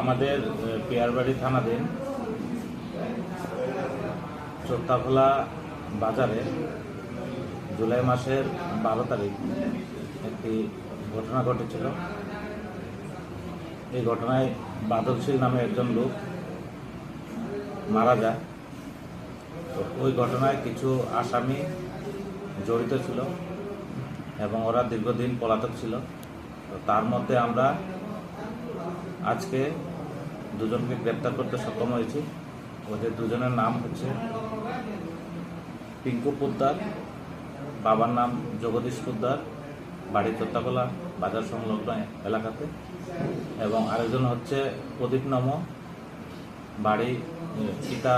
আমাদের পেয়ারবাড়ি থানাধীন চোত্তাখোলা বাজারে জুলাই মাসের বারো তারিখ একটি ঘটনা ঘটেছিল। এই ঘটনায় বাদলশীল নামে একজন লোক মারা যায়। তো ওই ঘটনায় কিছু আসামি জড়িত ছিল এবং ওরা দীর্ঘদিন পলাতক ছিল। তো তার মধ্যে আমরা আজকে দুজনকে গ্রেপ্তার করতে সক্ষম হয়েছি। ওদের দুজনের নাম হচ্ছে পিঙ্কু পোদ্দার, বাবার নাম জগদীশ পোদ্দার, বাড়ি চোত্তাকলা বাজার সংলগ্ন এলাকাতে, এবং আরেকজন হচ্ছে প্রদীপ নম, বাড়ি পিতা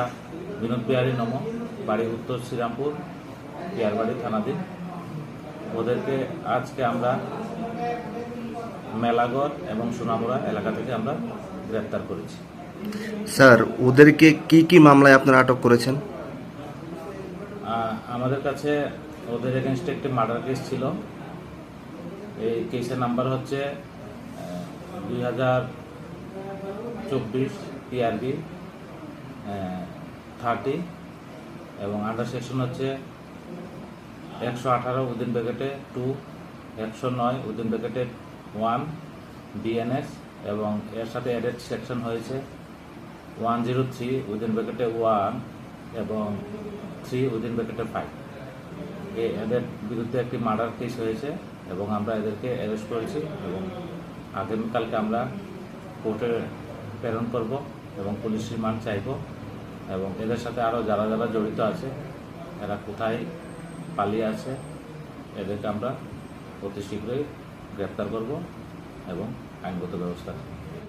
বিনোদ বিহারী নম, বাড়ি উত্তর শ্রীরামপুর, পিয়ারবাড়ি থানাধীন। ওদেরকে আজকে আমরা মেলাগড় এবং সোনামুড়া এলাকা থেকে আমরা গ্রেপ্তার করেছি। স্যার ওদেরকে কি কি মামলায় আপনারা আটক করেছেন? আমাদের কাছে ওদের এগেনস্টে একটি মার্ডার কেস ছিল। এই কেসের নাম্বার হচ্ছে দুই হাজার চব্বিশ টিআরবি থার্টি এবং আন্ডার সেকশন হচ্ছে একশো আঠারো উদিন ব্যাকেটে টু একশো নয় উদিন ব্যাকেটে ওয়ান, ডিএনএস এবং এর সাথে অ্যাডেড সেকশন হয়েছে ওয়ান জিরো থ্রি উইদিন ব্র্যাকেটে ওয়ান এবং থ্রি উইদিন ব্র্যাকেটে ফাইভ এদের বিরুদ্ধে একটি মার্ডার কেস হয়েছে এবং আমরা এদেরকে অ্যারেস্ট করেছি এবং আগামীকালকে আমরা কোর্টে প্রেরণ করব এবং পুলিশ রিমান্ড চাইব এবং এদের সাথে আরও যারা যারা জড়িত আছে, এরা কোথায় পালিয়ে আছে, এদেরকে আমরা অতি শীঘ্রই গ্রেপ্তার করব এবং আইনগত ব্যবস্থা